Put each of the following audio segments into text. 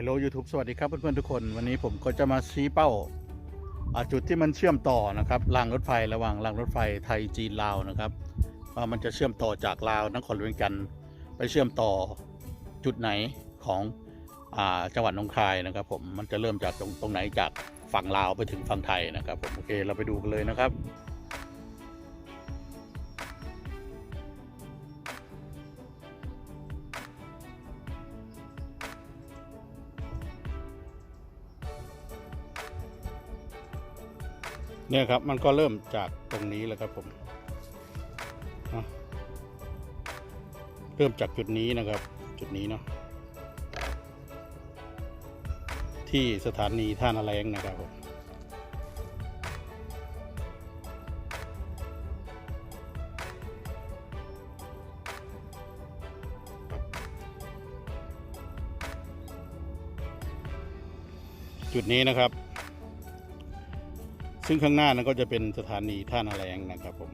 Hello YouTube สวัสดีครับเพื่อนๆทุกคน วันนี้ผมก็จะมาชี้เป้าจุดที่มันเชื่อมต่อนะครับรางรถไฟระหว่างรางรถไฟไทยจีนลาวนะครับว่ามันจะเชื่อมต่อจากลาวนครหลวงกันทร์ไปเชื่อมต่อจุดไหนของอจังหวัดนงคายนะครับ ผมมันจะเริ่มจากตรงตรงไหนจากฝั่งลาวไปถึงฝั่งไทยนะครับผมโอเคเราไปดูกันเลยนะครับ เนี่ยครับมันก็เริ่มจากตรงนี้แล้วครับผมเนาะเริ่มจากจุดนี้นะครับ จุดนี้เนาะที่สถานีท่านาแรงนะครับผมจุดนี้นะครับ ซึ่งข้างหน้านั้นก็จะเป็นสถานีท่านาแรงนะครับผม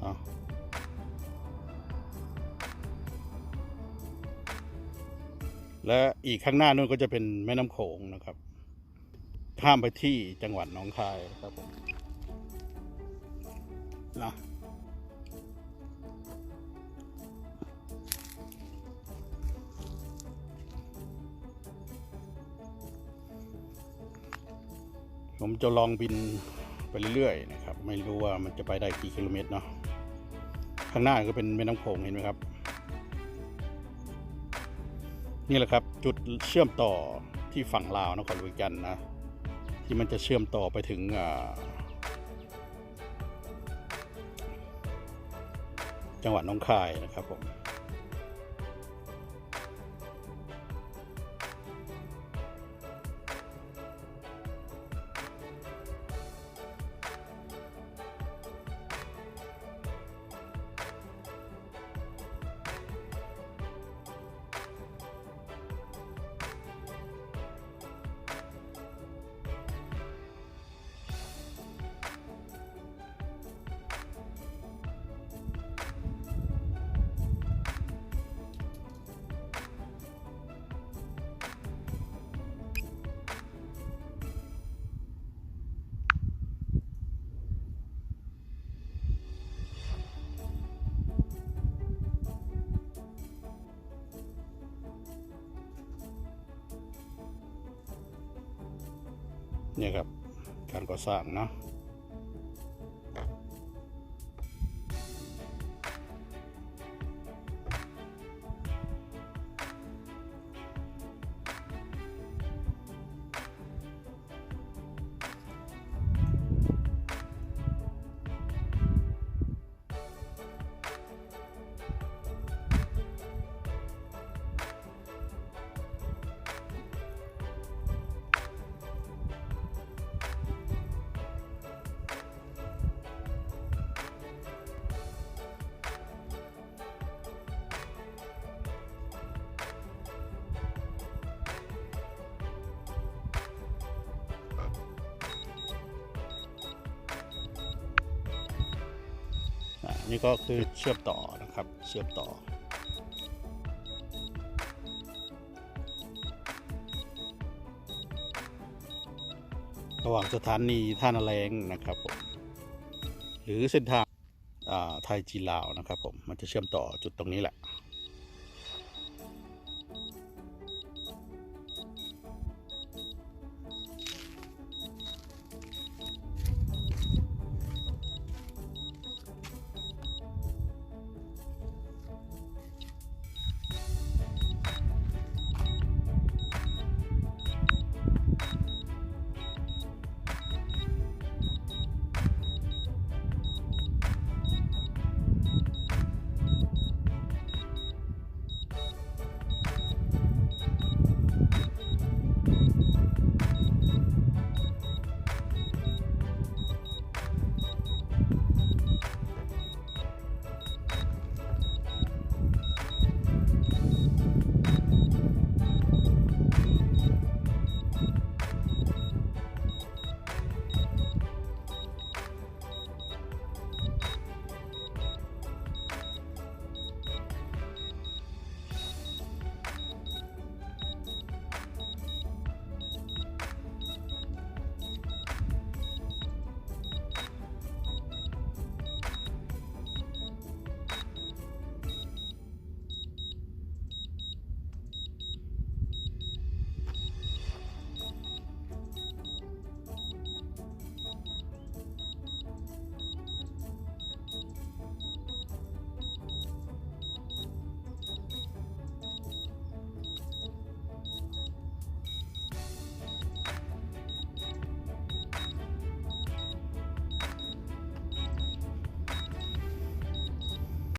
เนาะและอีกข้างหน้านู้นก็จะเป็นแม่น้ำโขงนะครับข้ามไปที่จังหวัดหนองคายครับผมนะ ผมจะลองบินไปเรื่อยๆนะครับ ไม่รู้ว่ามันจะไปได้กี่กิโลเมตรเนาะข้างหน้าก็เป็นแม่น้ำโขงเห็นไหมครับ นี่แหละครับจุดเชื่อมต่อที่ฝั่งลาวนครหลวงจันนะ ที่มันจะเชื่อมต่อไปถึงจังหวัดน้องคายนะครับผม เนี่ยครับการก่อสร้างเนาะ นี่ก็คือเชื่อมต่อนะครับเชื่อมต่อ ระหว่างสถานีท่านาแรงนะครับผมหรือเส้นทางไทยจีนลาวนะครับผมมันจะเชื่อมต่อจุดตรงนี้แหละ